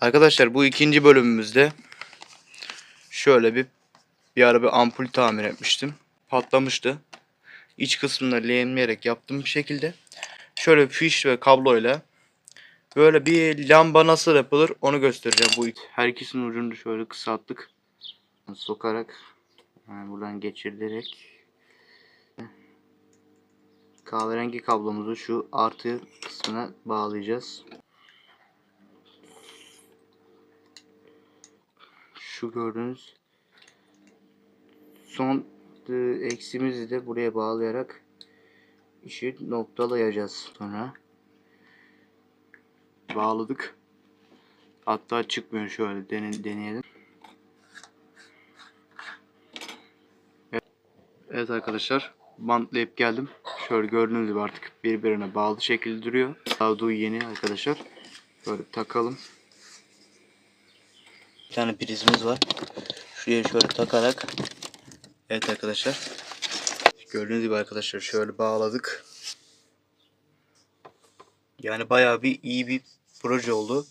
Arkadaşlar bu ikinci bölümümüzde şöyle bir bir ara bir ampul tamir etmiştim. Patlamıştı. İç kısmını lehimleyerek yaptığım bir şekilde. Şöyle fiş ve kabloyla böyle bir lamba nasıl yapılır onu göstereceğim. Bu her ikisinin ucunu şöyle kısalttık. Sokarak yani buradan geçirilerek kahverengi kablomuzu şu artı kısmına bağlayacağız. Şu gördüğünüz son e, eksimizi de buraya bağlayarak işi noktalayacağız sonra. Bağladık. Hatta çıkmıyor şöyle dene- deneyelim. Evet. Evet arkadaşlar bantlayıp geldim. Şöyle gördüğünüz gibi artık birbirine bağlı şekilde duruyor. Davduğu yeni arkadaşlar. Böyle takalım. Tane prizimiz var. Şuraya şöyle takarak Evet arkadaşlar. Gördüğünüz gibi arkadaşlar şöyle bağladık. Yani bayağı bir iyi bir proje oldu.